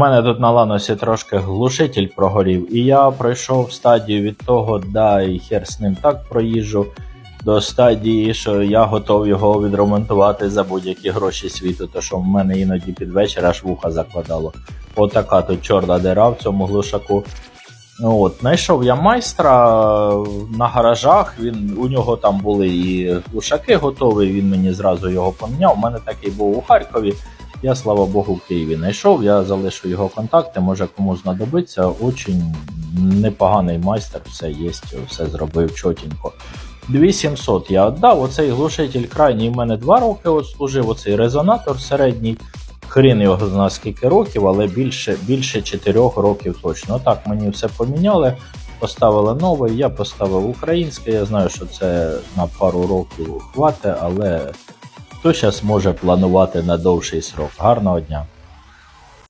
У мене тут на ланосі трошки глушитель прогорів, і я пройшов стадію від того, да, і хер з ним так проїжджу, до стадії, що я готов його відремонтувати за будь-які гроші світу, то що в мене іноді під вечір аж вуха закладало. Отака тут чорна дира в цьому глушаку. Ну От, знайшов я майстра на гаражах. Він у нього там були і глушаки готові. Він мені зразу його поміняв. У мене такий був у Харкові. Я, слава Богу, в Києві знайшов. Я залишу його контакти. Може кому знадобиться. Очень непоганий майстер, все є, все зробив чотенько. 2700 я віддав. Оцей глушитель крайній в мене 2 роки от служив. Оцей резонатор середній. Хрін його зна скільки років, але більше, більше 4 років точно. Так мені все поміняли, поставили новий, я поставив українське. Я знаю, що це на пару років хватить, але хто зараз може планувати на довший срок. Гарного дня!